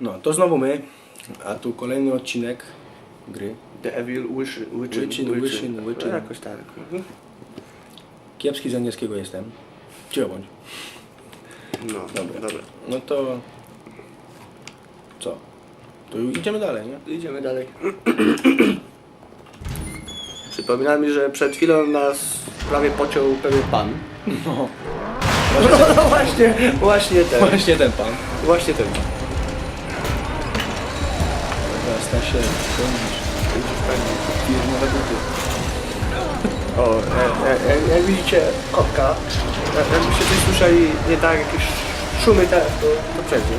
No, to znowu my, a tu kolejny odcinek gry. The Evil Witchin, Witchin, Witchin, Witchin. No, Jakoś tak. Mhm. Kiepski z angielskiego jestem. Cicho bądź. No, Dobra. dobra. No to... Co? To już idziemy dalej, nie? Idziemy dalej. Przypominam, że przed chwilą nas prawie pociął pewien pan. No. No właśnie, właśnie ten. Właśnie ten pan. Właśnie ten. Teraz ta się pełnisz. Firmowe buty. O, e, e, e, jak widzicie, kotka. Jak- Jakbyście coś słyszeli nie tak, jakieś szumy te, to, to przez nie.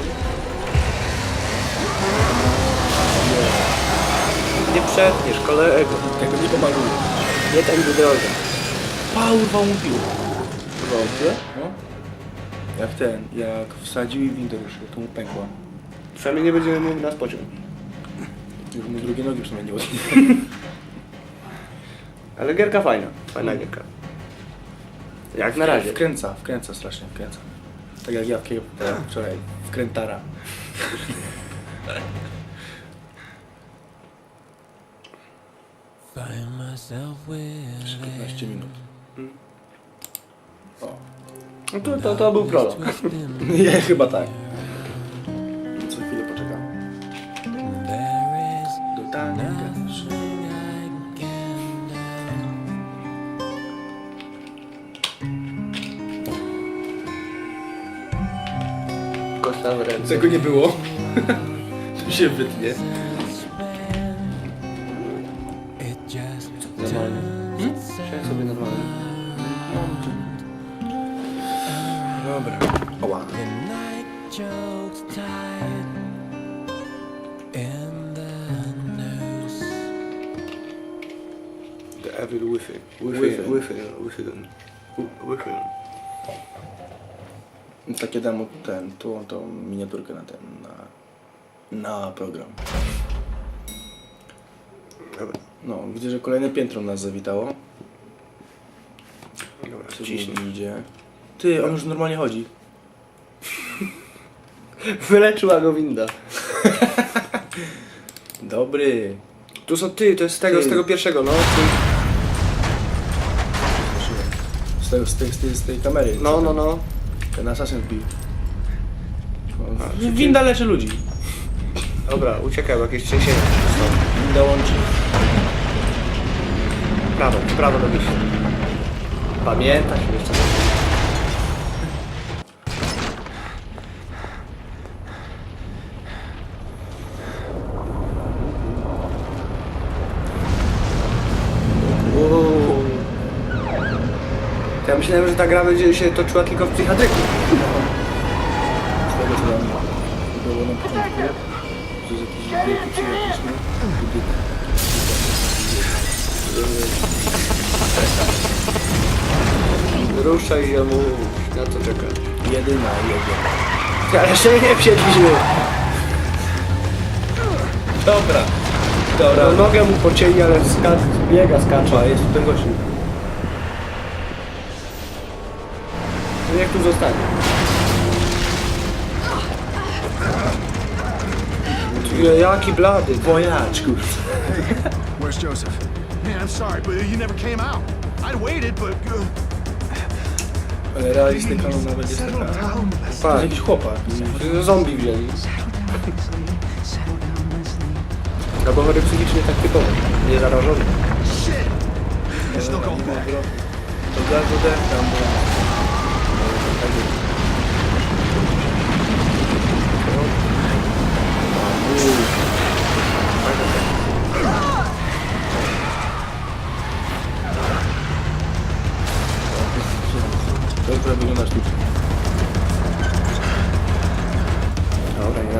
Nie przetniesz, kolego. Tego nie pomaluję. Nie tędy droga. Pa, urwał mu piłę. Urwał piłę? No. Jak ten, jak wsadził i windę ruszył, to mu pękła. Przynajmniej nie będziemy mógł nas pociąć. Już mu drugie nogi przynajmniej nie Ale gierka fajna. Fajna gierka. Jak na razie. Wkręca, wkręca strasznie, wkręca. Tak jak ja w e, wczoraj, wkrętara. Find myself with 15 minut. O. No to, to, to był prolog. Nie, chyba tak. Tego nie było. tu się wytnie. Normalnie. Chciałem sobie normalnie. Dobra. Oła. the Evil Wi-Fi. Wi-Fi. Wi-Fi. Wi-Fi. Wi-Fi. Takie dam ten, tą, tą miniaturkę na ten, na, na program. Dobra. No, widzę, że kolejne piętro nas zawitało. Dobra, Coś ciśnij. mi idzie. Ty, on już normalnie chodzi. Wyleczyła go winda. Dobry. Tu są ty, to jest z tego, Ty. z tego pierwszego, no. Z, tego, z, tej, z, tej, z tej kamery. No, co no, no. Ten asasyn pił. A, Winda leczy ludzi. Dobra, uciekaj, bo jakieś trzęsienie. Winda łączy. Prawo, prawo do wyjścia. Pamiętasz jeszcze? Uuu. To Ja myślałem, że ta gra będzie się toczyła tylko w psychiatryku. Co tam było na początku. To jest jakiś wielki psychiatryczny budynek. Ruszaj i ja mu na co czeka. Jedyna, jedyna. Ale jeszcze nie wsiedliśmy. Dobra. Dobra, nogę mu pocięli, ale skacz, biega, skacze. A, jest ten gościu. Niech tu zostanie. Jaki blady. Wojaczku. Where's Joseph? Man, I'm sorry, but you never came out. I'd waited, but. Uh, Ale realistyka no nawet jest taka. Patrz, jakiś chłopak. zombie wzięli. Albo chory psychicznie tak typowo. Nie zarażony. Shit! There's no going back. To gazu decham, bo...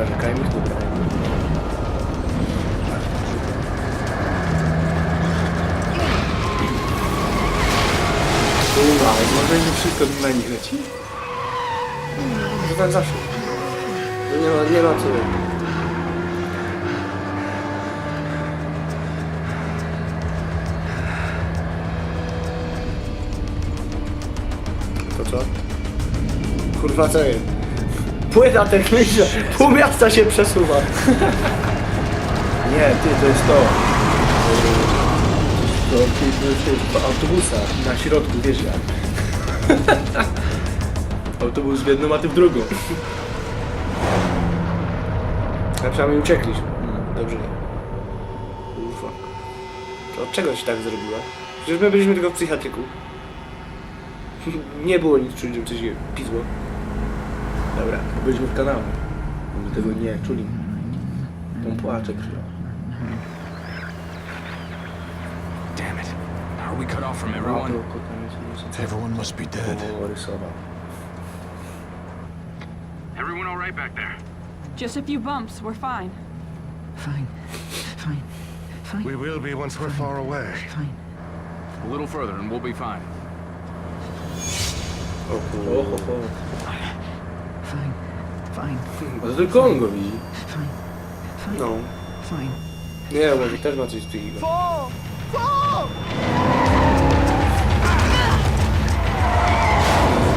narzekajmy, dobra. Kurwa, może nie wszystko na nich leci? To tak zawsze. To nie ma, nie ma co. Co? Kurwa co jest? Płyta techniczna, pół miasta się przesuwa. Nie, ty, to jest to. To, jest autobusa na środku, wiesz jak. Autobus w jedną, a ty w drugą. A przynajmniej uciekliśmy. Dobrze. Ufa. To od czego się tak zrobiła? Przecież my byliśmy tylko w psychiatryku. Nie było nic żeby coś się pizło. Dobra. Byliśmy w kanale. My tego nie czuli. On płacze krzywo. Damn it. Are we cut off from everyone? to kota nie Everyone must be dead. Everyone all right back there? Just a few bumps. We're fine. Fine. Fine. Fine. We will be once we're far away. Fine. A little further and we'll be fine. O O, ho, kurwa. ho. No to tylko on go widzi. Fine. Fine. No. Fine. Nie, może też ma coś z psychiką.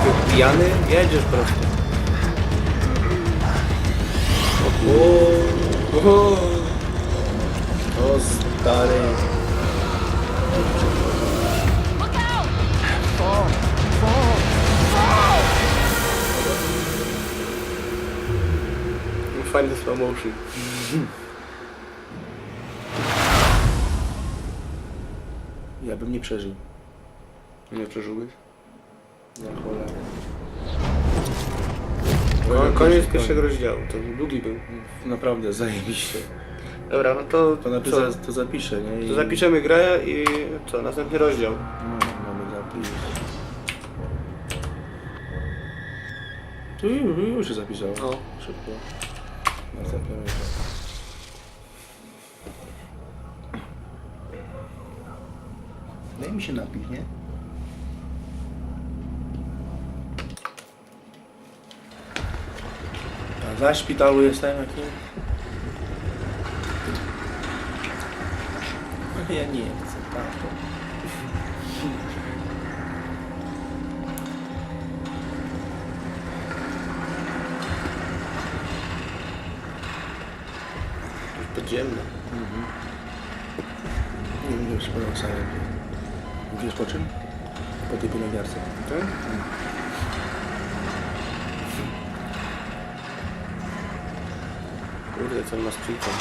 Ty Pijany? Jedziesz prosto. O, o, o stary. Fajny slow motion. Ja bym nie przeżył. Nie przeżyłbyś? Na cholerę. Ko- Koniec pierwszego rozdziału, to długi był. Naprawdę, zajebiście. Dobra, no to, To, napisa, co? to zapiszę, nie? I... to zapiszemy grę i co, następny rozdział. No, mamy zapis. Tu już, już się zapisało. No. Szybko. Następny rozdział. Daj mi się napić, nie? A za szpitalu jestem jakim? Ja nie chcę, tak. Podziemne. Nie wiem, czy powiem sam. Wiesz po czym? Po tej pielęgniarce. Tak? Kurde, co on ma z psychiką.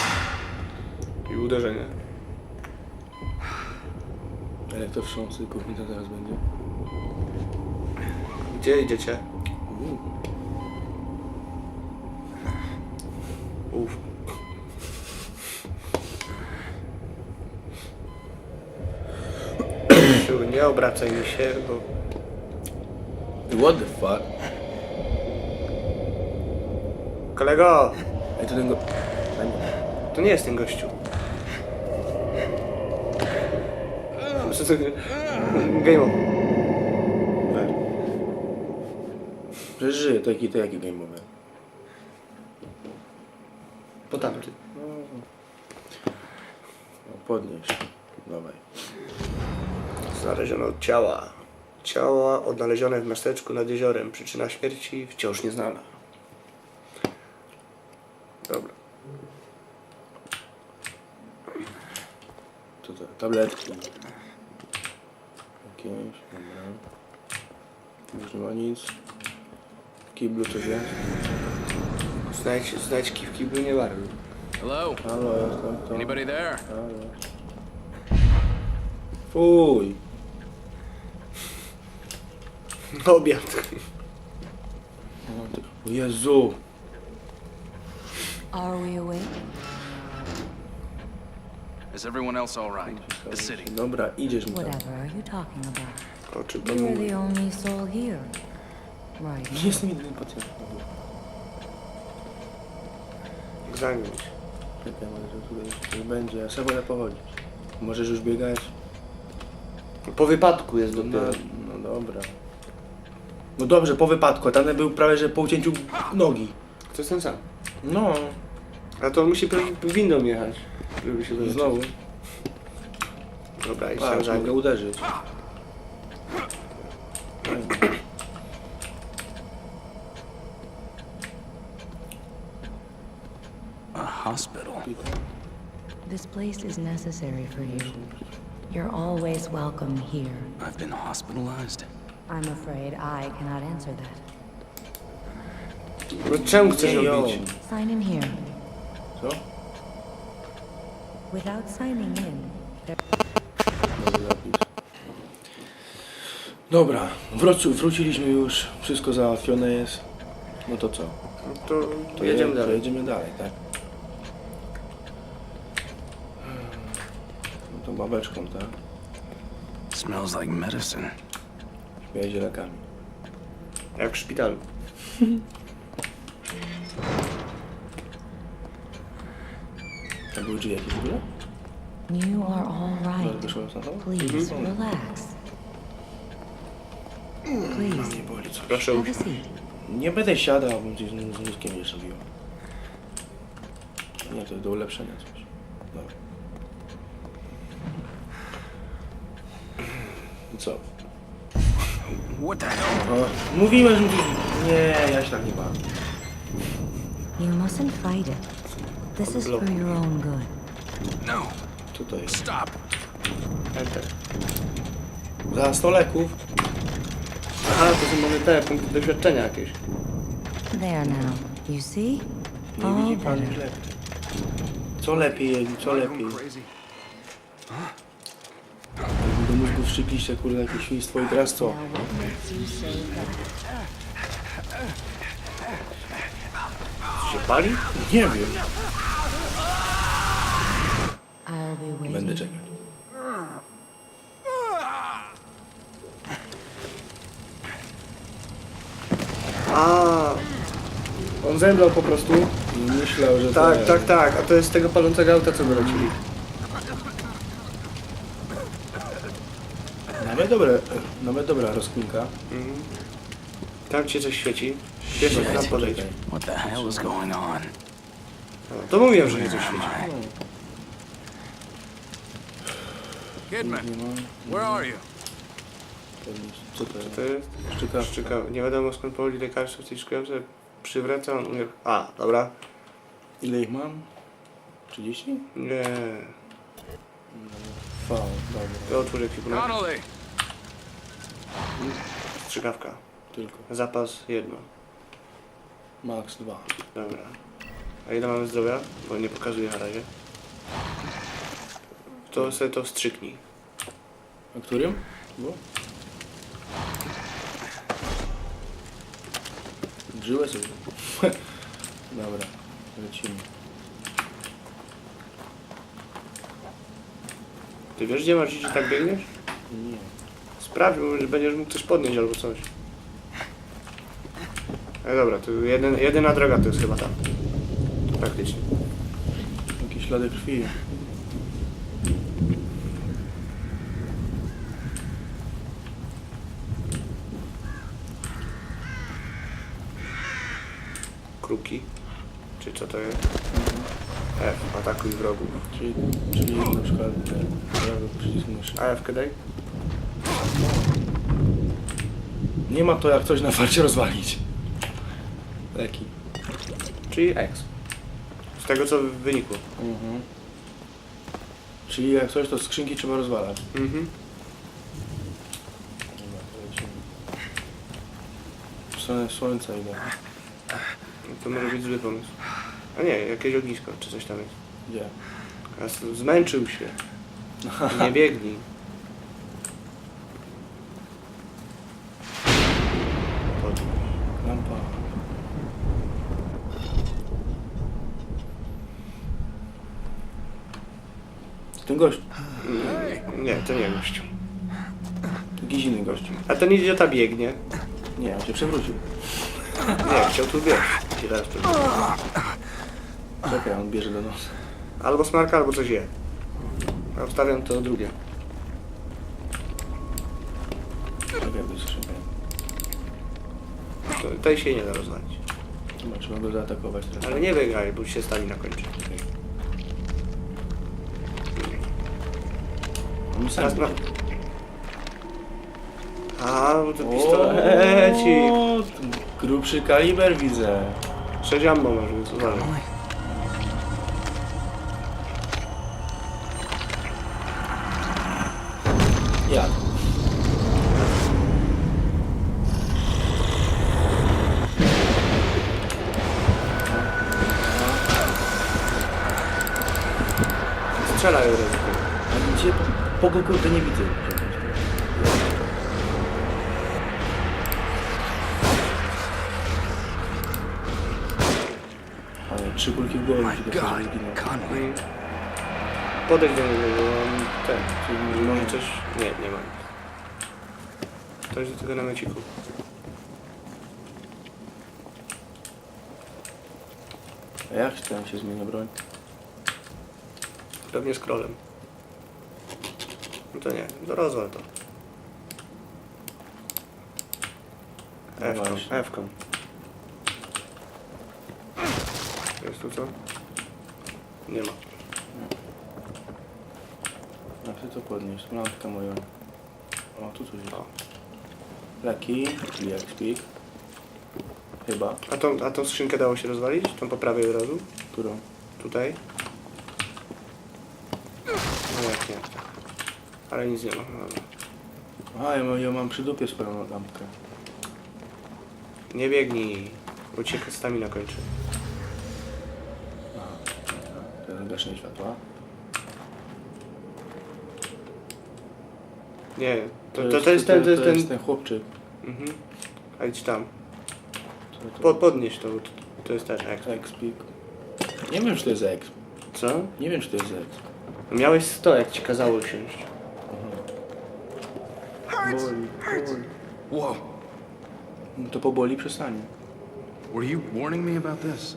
I uderzenie. Ale to wstrząsy kuchni to teraz będzie. Gdzie idziecie? Uff. Nie obracaj mi się, bo What the fuck? kolego, Ej, to ten go... To nie jest ten gościu. Game. Weź. Przecież żyje, to jaki, to jaki game over? Po tamty. No, podnieś. Dawaj. Znaleziono ciała. Ciała odnalezione w miasteczku nad jeziorem. Przyczyna śmierci wciąż nieznana. Dobra. Te tabletki. Jakieś, dobra. Już nie ma nic. W kiblu coś jest? Znajdź, znajdź kiwki, by nie warto. Hello? Halo, jestem to. Anybody there? Halo. Fuj. Obiad. O, Jezu. Are we awake? Is everyone else all right? The city. Dobra, idziesz mi tam. Whatever are you talking about? O czym You're the only soul here. Right. Nie jestem jedynym pacjentem. Zamieć. Czekaj, może to tutaj coś będzie. Ja sobie wolę pochodzić. Możesz już biegać? Po wypadku jest No, dopiero. no dobra. No dobrze, po wypadku, a był prawie, że po ucięciu nogi. To jest ten sam. No, A to on musi pewnie windą jechać, żeby się wyleczyć. znowu. Dobra, tam Patrz, nim. uderzyć. hospital. This place is necessary for you. You're always welcome here. I've been hospitalized. I'm afraid I cannot answer that. No czemu chcesz Nie, ją. robić? Sign in here. Co? Without signing in, there. Dobra, wróci, wróciliśmy już, wszystko załatwione jest. No to co? No to, To jedziemy je- dalej. To jedziemy dalej, tak? No to babeczką, tak? Smells like medicine. Śmieje zielakami. Jak w szpitalu. A były drzwi jakieś w ogóle? you are all right. wyszło na to? Please relax. Please, Nie boli coś. Proszę have a usiąść. seat. Nie będę siadał, bo gdzieś z mózgiem jeszcze biło. Nie, to do ulepszenia coś. Dobra. I co? What the hell? O, mówiłem, że... Nie, ja się tak nie bawię. You mustn't fight it. This is for your own good. No, Co to jest? stop. Enter. Za 100 leków? Aha, to są może te punkty doświadczenia jakieś. There now. You see? Nie All widzi pan better. źle. Co lepiej, Eli, co lepiej? Crazy. Do mózgu wszczypiliście, kurde, jakieś świństwo i teraz co? Się pali? Nie wiem. Będę czekać. A, on zemdlał po prostu. I myślał, że Tak, to... tak, tak. A to jest z tego palącego auta, co wylecili. Nawet dobre, nawet dobra rozkminka. Tam cię coś świeci. Pierwszy tam podejdź. What the hell is going on? No, To mówiłem, że nie coś świeci. Kidman, where are you? Co to jest? To jest Szczyka. szczyka. Nie wiadomo skąd powoli lekarstwo w tej szkółce przywraca. On umie... A, dobra. Ile ich mam? 30? Nie. V, dobra. To otwórz ekwipunek. Connolly! Strzykawka. Tylko. Zapas jedno. Max 2. Dobra. A ile mamy zdrowia? Bo nie pokazuje na razie. To sobie to wstrzyknij. A którym? Bo? Żyłę sobie. Dobra, lecimy. Ty wiesz gdzie masz iść, że tak biegniesz? Nie. Sprawdź, może będziesz mógł coś podnieść albo coś. E dobra, to jeden, jedyna droga to jest chyba ta. Praktycznie. Jakieś ślady krwi. Kruki. Czy co to jest? F, atakuj wrogów. Czyli, czyli na przykład ten prawy przycisk myszy. A F daj? Nie ma to jak coś na farcie rozwalić. Leki. Czyli X. Z tego co wynikło. Mhm. Czyli jak coś to skrzynki trzeba rozwalać. Mhm. Dobra, to lecimy. W stronę słońca idę. No To może być zły pomysł. A nie, jakieś ognisko, czy coś tam jest. Gdzie? A zmęczył się. Nie biegnij. Podnieś. Lampa. Nie, to nie gościu. Jakiś inny gościu. A ten idiota biegnie. Nie, on się przewrócił. Nie, chciał tu biec. Się teraz. Czekaj, on bierze do nosa. Albo smarka, albo coś je. A obstawiam to drugie. Czekaj, wystrzymaj. To, tej się nie da rozwalić. Trzeba go zaatakować teraz. Ale nie biegaj, bo się stali na końcu. Teraz idzie. A, bo to pistolecik. Grubszy kaliber widzę. 6 ammo masz, więc uważaj. To nie widzę. Ale trzy kulki w głowę My God. Conway. Podejdź do niego, bo on ten, czyli może coś... Nie, nie ma. To jest do tego nameciku. A jak tam się zmienia broń? Pewnie scrollem. No to nie, do rozwal to. No F-ką, właśnie. F-ką. Jest tu co? Nie ma. A chcę to podnieść, lampkę moją. O, tu coś jest. O. Leki, czyli jak speak. Chyba. A tą, a tą skrzynkę dało się rozwalić? Tą po prawej od razu? Którą? Tutaj? No jak nie. Ale nic nie ma. Dobra. A, ja mam, ja mam przy dupie swoją lampkę. Nie biegnij, bo cię stamina kończy. To jest gaszenie światła. Nie, to, to, to jest ten, to jest ten... ten chłopczyk. Mhm. A idź tam. Co to? Po, podnieś to, bo to, to jest ten X. Expeak. Nie wiem, czy to jest Exp. Co? Nie wiem, czy to jest Exp. Miałeś 100, jak ci kazało siąść. Boli, boli. Whoa. No to poboli przestanie. Were you warning me about this?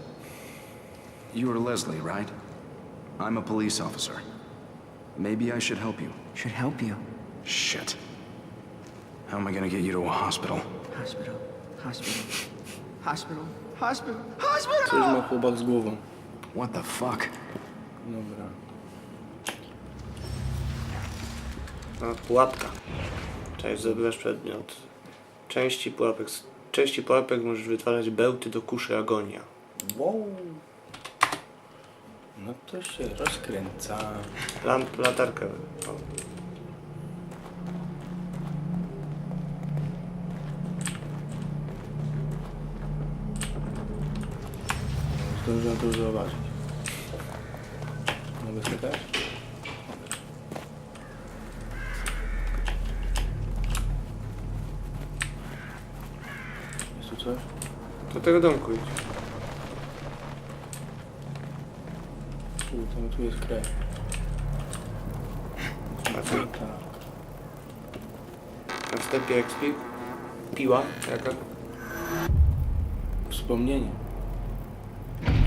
You are Leslie, right? I'm a police officer. Maybe I should help you. Should help you. Shit. How am I gonna get you to a hospital? Hospital. Hospital. Hospital. Hospital. Coś Hospital! ma chłopak z głową. What the fuck? Dobra. A, pułapka. Cześć, zdobywasz przedmiot. Części pułapek. Z części pułapek możesz wytwarzać bełty do kuszy agonia. Wow. No to się rozkręca. Lamp, latarkę. O. Zdążyłem to zauważyć. Mogę skakać? Jest tu coś? Do tego domku idź. Tu, tam, tu jest krew. A co? Tak. Na wstępie XP. Piła jaka? Wspomnienie.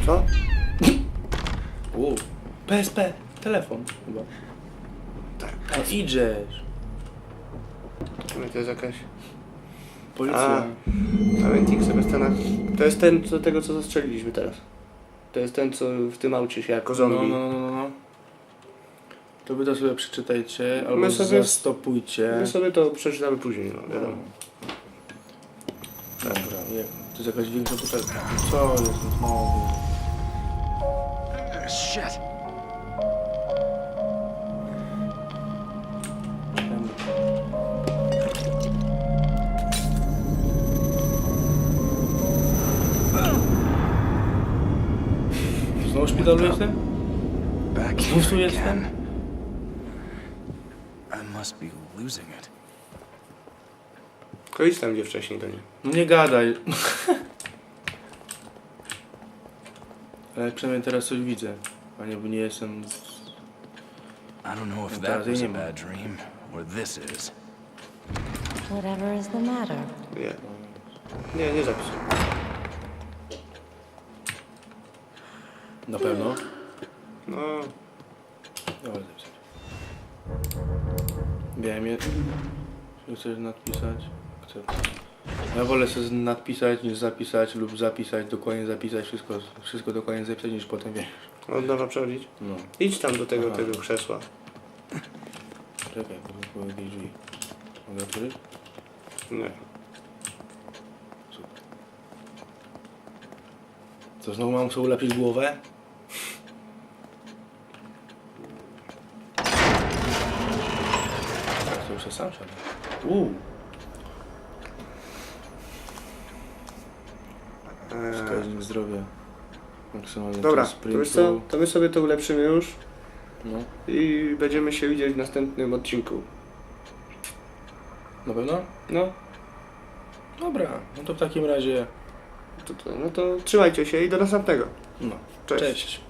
Co? U. PSP. Telefon chyba. Tak. No idziesz. No to jest jakaś... Policja. Aventik Sebastiana. To jest ten, co tego co zastrzeliliśmy teraz. To jest ten, co w tym aucie się jako No, zombie. no, no, no, no. To wy to sobie przeczytajcie, albo My sobie- zastopujcie. My sobie to przeczytamy później, no wiadomo. Dobra, je, to jest jakaś większa butelka. Co jest? No. Shit. W szpitalu jestem? Tu here jestem? again. I must be losing it. To idź tam gdzie wcześniej do niej. No nie gadaj. Ale przynajmniej teraz coś widzę. A nie, bo nie jestem... I don't know if that was a bad dream or this is. Whatever is the matter. Nie. Nie, nie zapisuj. Na pewno? No, Dobra, zapisać. Wiem, je... Czy chcesz nadpisać? Chcę. Ja wolę sobie nadpisać niż zapisać lub zapisać, dokładnie zapisać, wszystko, wszystko dokładnie zapisać niż potem wiesz. od nowa przechodzić. No, Idź tam do tego, Aha. tego krzesła. czekaj, bo jakieś drzwi. Mogę otworzyć? Nie. Co, znowu mam sobie ulepić głowę? Jest sam siadam. Uuu, wskaźnik zdrowia. Maksymalny Dobra, to wiesz co? To my sobie to ulepszymy już. No, I będziemy się widzieć w następnym odcinku. na pewno? No, Dobra, no to w takim razie, to, to, no to trzymajcie się i do następnego. no, Cześć. cześć.